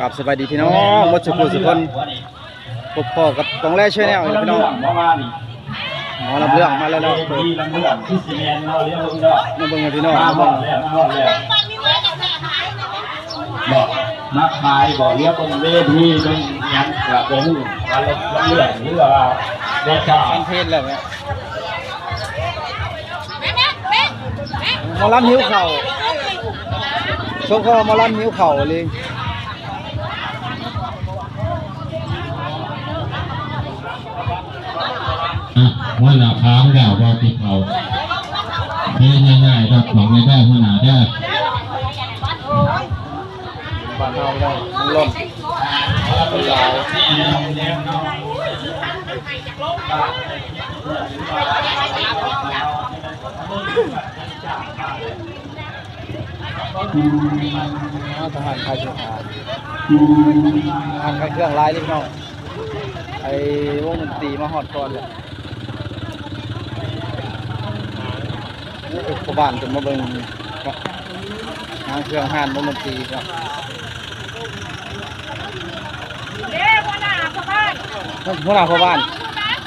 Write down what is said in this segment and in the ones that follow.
กับสบายดีพี่น้องหมดสุขุสุคนพบพ่อกับกองแร่ช่วยแนวพี่น้องเพราว่านี่หมอลำเรื่องมาแล้วเนาะลำเรื่องที่ซีเมนเราเรียกว่ามาเบิ่งให้พี่น้องมาเบิ่งแล้วมาหมดแล้วบอกนักขายบอกเรียกบนเวทีเป็นยังกระโปรงวันละลำเรื่องหรือว่าเด็กชาฟันเพลแล้วแม่หมอลำหิวเข่าชกเขาว่าหมอลำหิวเข่าเลย อะว่าหน้าค้างแล้วว่าติดเขาเฮ้ยง่ายๆครับของไม่ได้หัวหน้าได้บ้านเฮาได้ล่มมันยาวเอาทหารไทยทหารทหารเครื่องลายนี่พี่น้องไอ้วงดนตรีมาฮอดก่อนเลย นี่คือพ่อบ้านจะมาเบิ่งทางเครื่องห่านวงดนตีครับเด้หัวหน้าพ่อบ้านหัวหน้าพ่อบ้าน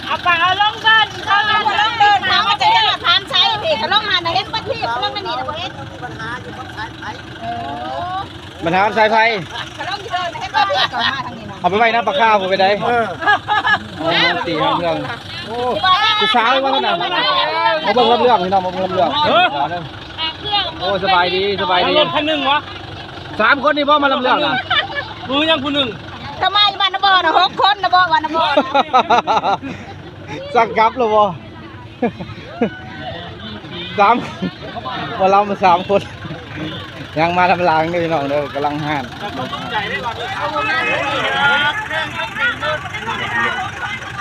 เอาปากเอาลงเดินเข้าเอาลงเดินถามว่าจะยังถามใช้พี่เขาลงมาน่ะเฮ็ดบ่ที่เขาลงมานี่นะบ่เฮ็ดปัญหาสายไฟเขาลงที่เดินเฮ็ดบ่ที่ก่อนมาทางนี้นะเอาไปไว้นะปลาข้าวไปได้ตีทางเครื่อง โอ้กูสาวเลยว่าขนาดมาเบิ่งรับเรื่องพี่น้องมาเบิ่งรับเรื่องโอ้สบายดีสบายดีรถคันหนึ่งวะสามคนนี่พ่อมารับเรื่องนะ มือยังคนหนึ่งทำไมบ้านน่ะบ่น่ะหกคนน่ะบ่วันน่ะบ่สั่งกลับเลยบ่สามมาเรามาสามคน ยังมาทำลางด้วยพี่น้องเด้อกำลังห่านก็กำลังเครื่องมาก่อนตายคนเดีย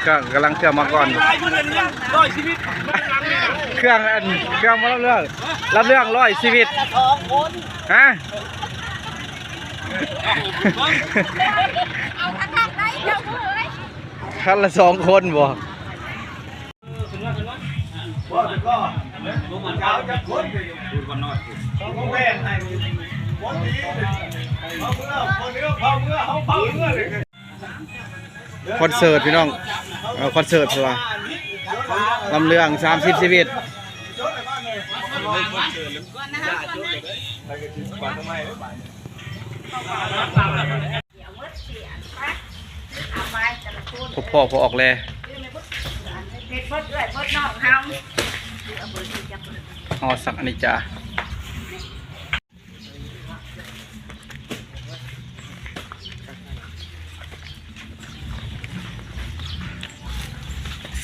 วยังร้อยชีวิตเครื่องอันเครื่องมารับเรื่องรับเรื่องร้อยชีวิตฮะเอาคักๆได้เจ้าเอ้ยคันละสองคนบ่คอนเสิร์ตพี่น้อง เออคอนเสิร์ตเพราะว่าลำเรื่องสามสิบชีวิตพบพ่อพอออกแลเฮ็ดเบิดเอ้ยเบิดน้องเฮาฮอดสักอนิจจา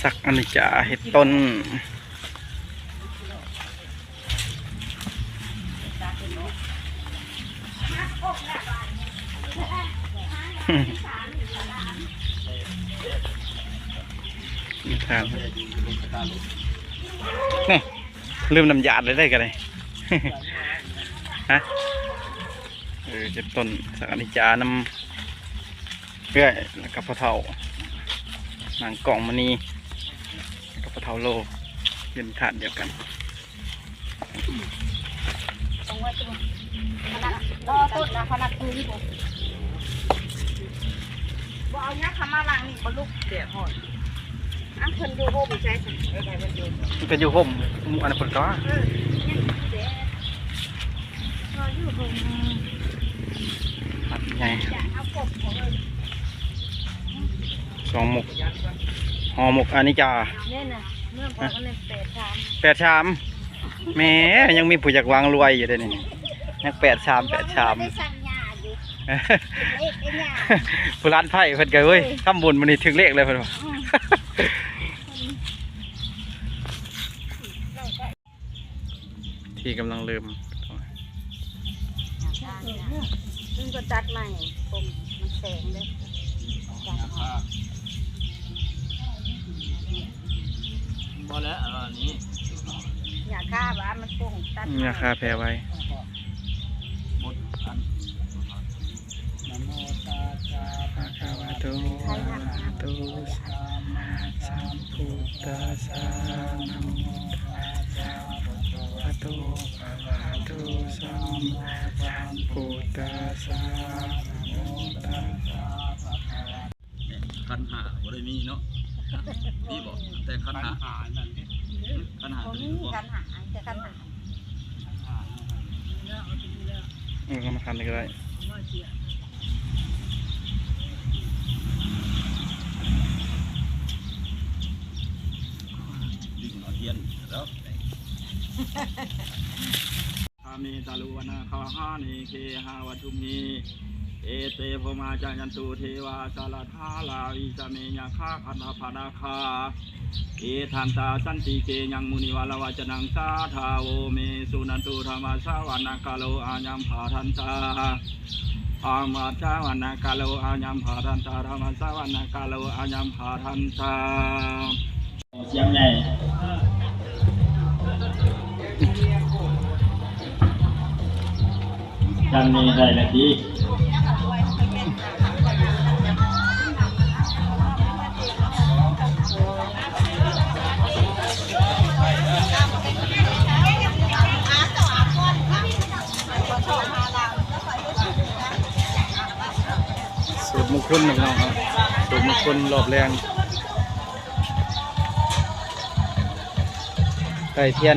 สักอนิจจาเห็ดต้นนี่ทางนี่ลืมน้ำยาดเลยได้กันเลยฮะเออจ็บต้นสักอนิจจานำเรื่อยแล้วก็พะเทาหนังกล่องมณี ล้วก็พะเทาโลเย็นถาดเดียวกันตรงว่าตรงขนาดรอต้นนะขนาดพื้นบ่บ่เอายักษ์เข้ามาล้างนี่บ่ลุกเดี๋ยวฮอดอันเพิ่นอยู่โฮมใช่ซั่นเออได้เพิ่นอยู่มันก็อยู่ห่มอันนั้นคนก็ว่าเออยังอยู่เด้รออยู่โฮมผัดไงอย่าเอากบของเอ้ยสองหมก ห่อหมกอนิจจาเนี่ยน่ะเมื่อพอกันเลยแปดชามแปดชามแหม่ยังมีผู้อยากวางรวยอยู่เด้นี่ยังแปดชามแปดชามได้สั่งยาอยู่เอ๊ะไอ้ยาผู้ร้านไผ่เพิ่นก็เว้ยทำบุญมันนี่ถึงเลขเลยเพิ่นว่าที่กำลังลืมซึ่งก็จัดใหม่ผมมันแสงเลยจัด ให้พอแล้วอันนี้อย่าฆ่าบ้านมันปุ่งตัดราคาแพรไว้หมดอันภะคะวะโตอะระหะโตสัมพุทธัสสะนะโมตัสสะภะคะวะโตอะระหะโตสัมพุทธัสสะนะโมตันหาบ่ได้มีเนาะ มีบ่แต่คันหาหานั่นคันหาบ่ตัวมีนี้บ่กันหาแต่กันหาเออมาคันเลยก็ได้ดิ่งเอเทียนแล้วคามิตาลุวนาคาหานิเคหาวัตุมี เอเตภมาจายันตุเทวาสาลทาลาวิจเมยาคาคันธพานาคา เอทันตาสันติเกยังมุนิวาลวาจนังสาทาโวเมสุนันตุธรรมสาวานากาโลอาญัมภาทันตาอามาจาวันากาโลอาญัมภาทันตาธรรมสาวานากาโลอาญัมภาทันตาเสียงใหญ่จันนี้ได้ละที คลนะพี่น้องครับสูตรมงคลรอบแรงไก่เทียน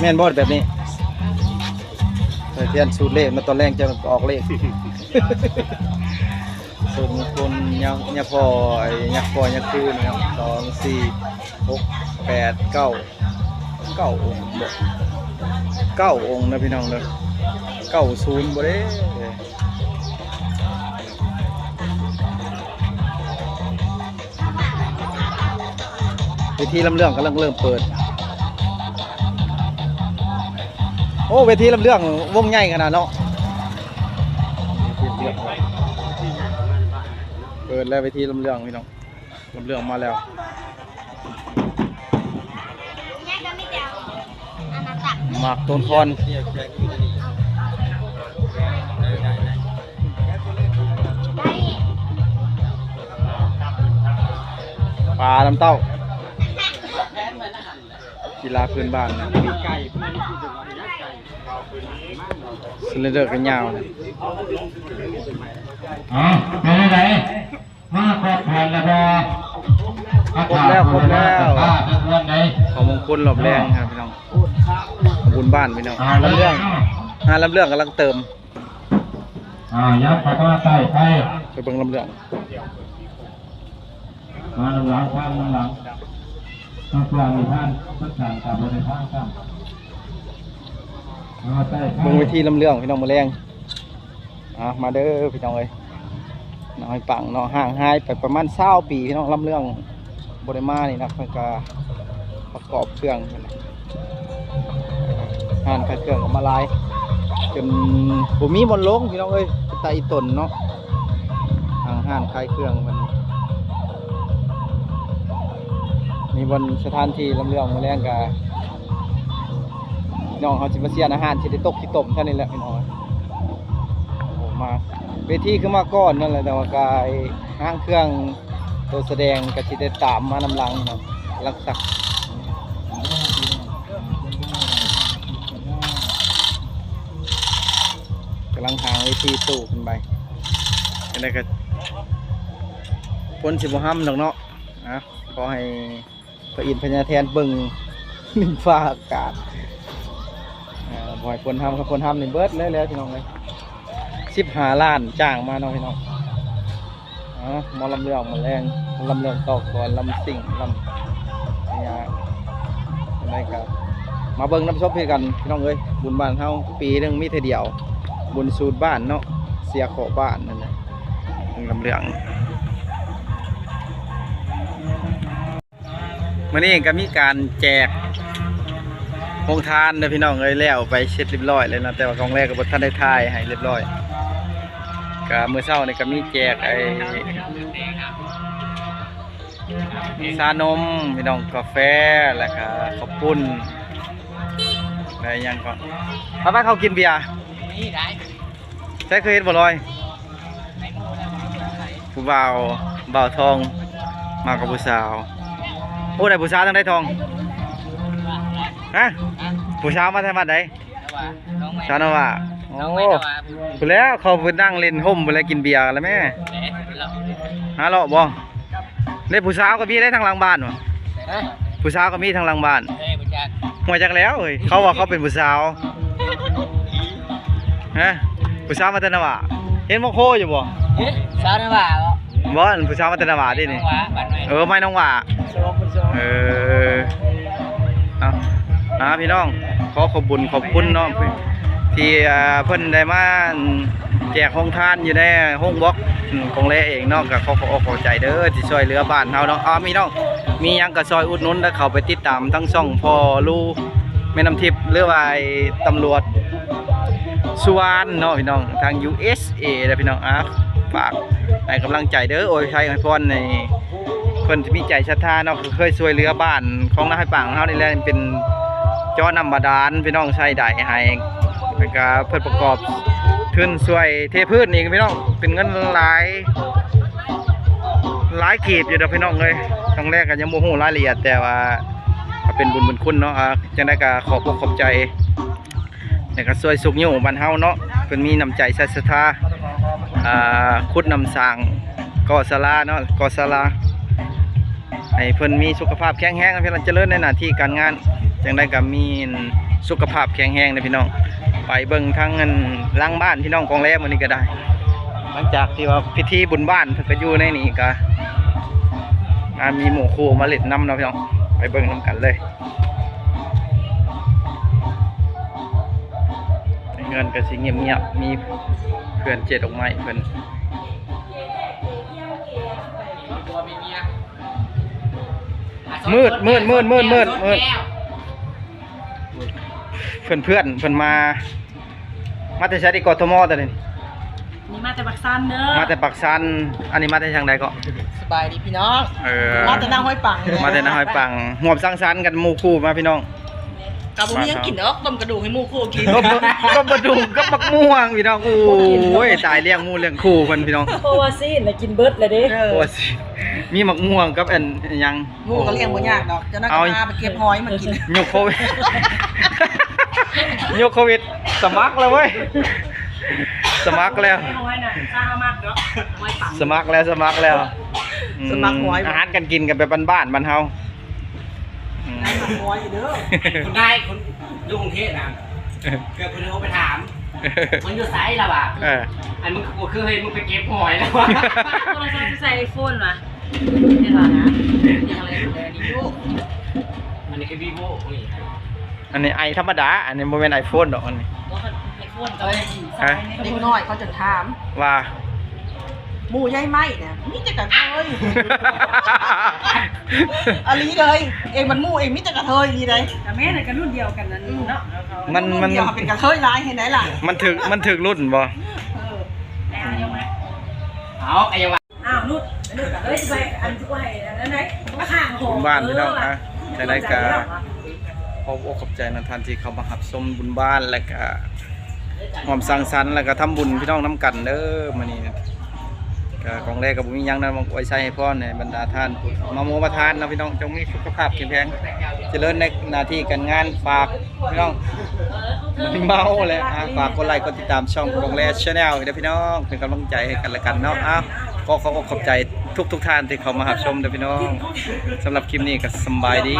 แม่นบอดแบบนี้ไก่เทียนสูตรเลขมาตอนแรกจะออกเลข สูตรมงคลยักษ์ยักษ์พอไอ้ยักษ์พอยักษ์คือนะครับสองสี่หกแปดเก้าเก้าองค์บ่เก้าองค์นะพี่น้องเลยเก้าศูนย์บ่เด้ เวทีลำเรื่องกำลังเริ่มเปิด โอ้เวทีลำเรื่องวงใหญ่ขนาดเนาะเปิดแล้วเวทีลำเรื่องพี่น้องลำเรื่องมาแล้วหมากต้นคอนปลาลำเต้า กีฬาพื้นบ้านนะสเลนเดอร์กันยาวนะอ๋อเป็นไงมาครบแผ่นแล้วบ่ครบแล้วครบแล้วป้าเป็นเรื่องไหนของมงคลหลอบแรงครับพี่น้องของบุญบ้านพี่น้องอ่าลำเรื่องหาลำเรื่องกำลังเติมอ่ายับเข้ามาใต้ไปไปเบิ่งลำเรื่องมาหลังข้างหลัง ต้อกลางในท่านต้องกลางกับบริทางข้างมาใต้เบิ่งเวทีลำเรื่องพี่น้องมาแรงอะมาเด้อพี่น้องเอ้ยน้อยปังเนาะห่างหายไปประมาณ20ปีพี่น้องลำเรื่องบ่ได้มานี่นะเพิ่นก็ประกอบเครื่องนั่นแหละงานขายเครื่องมาลายจนบ่มีบนลงพี่น้องเอ้ยตาอีตนเนาะทางห้านขายเครื่องมัน มีบนสถานที่ลำเรื่องมาแรงกะน้องเขาจิมาเสียอาหารที่ได้ตกที่ตมเท่านี้แหละพี่น้องโอ้มาเวทีคือมาก่อนนั่นแหละแต่ว่ากายห้างเครื่องตัวแสดงกับที่ได้ตามมานำหลังนะลักสักกำลังทางเวทีตู้ขึ้นไปอะไรก็คนสิบห้ำดอกเนาะนะขอให้ พระอินทร์พญาแทนเบิ่งนินฟ้าอากาศบ่อยคนทำกับคนทำนี่เบิร์ดเลยแล้วพี่น้องเลยสิบหาล้านจ้างมาเนาะพี่น้องอ๋อมอลำเรื่องหมาแรงลำเรืองตอกก่อนลำสิ่งลำนี่ยอะไรกันมาเบิ่งน้ำชมพี่กันพี่น้องเอ้ยบุญบ้านเฮาปีหนึ่งมีเท่เดียว บุญสูตรบ้านเนาะเสียขอบ้านนั่นแหละลำเรือง มื่อนี้ก็มีการแจกโรงทานเด้อพี่น้องเอ้ยแล้วไปเช็ดเรียบร้อยเลยนะแต่ว่ากองแรกก็บ่ทันได้ทายให้เรียบร้อยก็มือเช้านี่ก็มีแจกไอ้ชานมพี่น้องกาแฟแล้วก็ข้าวปุ้นอะไรยังก็ป้าป้าเขากินเบียร์ใช่เคยเห็นบ่ลอยผู้บ่าวบ่าวทองมากับผู้สาว โอ้ได้ผู้สาวทางได้ทองฮะผู้สาวมาทางบ้านใดสาวนว่าโอ้น้องไม่ได้แล้วเขาไปนั่งเล่นห่มไปแล้วกินเบียร์กันแล้วแม่แหมเราหลาะบ่ได้ผู้สาวก็มีได้ทางหลังบ้านวะผู้สาวก็มีทางหลังบ้านเฮ้ยจักหัวจักแล้วเฮ้ยเขาว่าเขาเป็นผู้สาวฮะผู้สาวมาแตนาวาเห็นโมโคอยู่บ่เฮ้ยสาวนว่า บ่อันผู้สาวมาแตนาวาดิน้อนี่งว่าบ้านไหนเออไม่น้องว่าโซมบุญโซมเออเอาหาพี่น้อง ขอขอบคุญขอบคุณเนาะที่อ่าเพิ่นได้มาแจกห้องทานอยู่ในห้องบล็อกอืมของแลเองเนาะก็ขอขอขอใจเด้อที่ช่วยเหลือบ้านเฮาเนาะอ๋อมีน้อง มีหยังก็ซอยอุดหนุนแล้วเข้าไปติดตามทั้งช่องพ่อลูแม่น้ำทิพย์หรือว่าไอ้ตำรวจ สุวรรณเนาะพี่น้องทาง USA แล้วพี่น้องอะ ฝากให้กำลังใจเด้อโอ้ยใช้ให้พรในเพิ่นมีใจศรัทธาเนาะเคยช่วยเหลือบ้านของน้าให้ปังเฮานี่แหละเป็นจ้อนำบาดาลพี่น้องใช้ได้ให้แล้วก็เพิ่นประกอบทุนช่วยเทพื้นอีกพี่น้องเป็นเงินหลายหลายกีบอยู่เด้อพี่น้องเลยครั้งแรกก็ยังบ่ฮู้รายละเอียดแต่ว่าเป็นบุญบุญคุณเนาะอะจังได๋ก็ขอบขอบใจแล้วก็ช่วยสุขอยู่บ้านเฮาเนาะเพิ่นมีน้ำใจศรัทธา อ่าขุดนำสางก่อศาลาเนาะก่อศาลาให้เพิ่นมีสุขภาพแข็งแรงนะพี่น้องเจริญในหน้าที่การงานจังได้ก็มีสุขภาพแข็งแรงนะพี่น้อง ไปเบิ่งทั้งเงินล้างบ้านพี่น้องกองแรมวันนี้ก็ได้ หลังจากที่ว่าพิธีบุญบ้านเพิ่นก็อยู่ในนี้ก็มีหมู่ครูมาเล่นน้ำเนาะพี่น้องไปเบิ่งน้ำกันเลย เงินก็สิเงียบๆมีเพื่อนเจ็ดออกไม้เพิ่นตัวมีเมียมืดมืดมืดมืดมืดมืดเพื่อนเพื่อนๆเพื่อนมา มาแต่ใช้ที่กทมแต่นี่นี่มาแต่บักซันเด้อมาแต่ปักซันอันนี้มาแต่ทางใดก็สบายดีพี่น้องเออมาแต่นางห้อยปัง มาแต่นาหอยปังห่วมสร้างสรรค์กันหมู่คู่มาพี่น้อง กับผมยังกินเนาะต้มกระดูกให้หมูคู่กินก็บ่ก็บดุงก็บักม่วงพี่น้องโอ้ยตายเลี้ยงหมู่เลี้ยงคู่เพิ่นพี่น้องเพราะว่าซีนน่ะกินเบิดเลยเด้โอ้ยมีมักม่วงกับอันหยังหมูก็เลี้ยงบ่ยากดอกเจ้านักเอามาไปเก็บหอยมากินยกโควิด ยกโควิดสมัครแล้วเว้ยสมัครแล้ว หอยน่ะข้าวมากเนาะหอยปังสมัครแล้วสมัครแล้วอืสมัครหอย อาหารกันกินกันแบบบ้านๆบ้านเฮาอื มหอยอยู่เด้อคุณนายคุณดูกรุงเทพนะเกิดคุณโทรไปถามมันอยู่ไซส์ละว่ะเอออันมึงกูคือให้มึงไปเก็บหอยแล้ววะโทรศัพท์ใส่ไอโฟนว่ะเดี๋ยวก่อนนะอย่างอะไรเลยนี่ลูกอันนี้คือวีโวนี่อันนี้ไอธรรมดา อันนี้โมเมนไอโฟนดอกอันนี้ว่าไอโฟนกับไอฮะเด็กน้อยเขาจะถามว่า หมูใหญ่ไหมเนี่ยมีแต่กระเทยอลีเลย เองมันหมูเองมีแต่กระเทยลีเลยแต่แม่น่ะกันรุ่นเดียวกันนั่นเนาะมันมันเดียวเป็นกระเทยร้ายเห็นไหมล่ะมันถึกมันถึกรุ่นบ่เออแล้วยังไงเอาไอ้ยังวะอ้าวนุดนุดเอ้ยไปอันทุกไอ้อันนั้นไหนข้างหบุญบ้านพี่น้องนะจะได้กาขอบอกขอบใจนะท่านที่เขามาหับชมบุญบ้านแล้วก็หอมสังสรรค์แล้วก็ทำบุญพี่น้องน้ำกันเด้อมื้อนี้ ก็ของแรกก็บ่มียังนะไว้ใช้ให้พ่อในบรรดาท่านมาโมมาทานนะพี่น้องจงมีสุขภาพแข็งแรงเจริญในหน้าที่การงานฝากพี่น้องมันเมาเลยอะฝากกดไลค์กดติดตามช่องกองแรชแนลให้ด้วพี่น้องเป็นกำลังใจให้กันและกันเนาะอ้าวก็ขอขอบใจทุกทุกท่านที่เข้ามาหับชมเด้อพี่น้องสำหรับคลิปนี้ก็สบายดี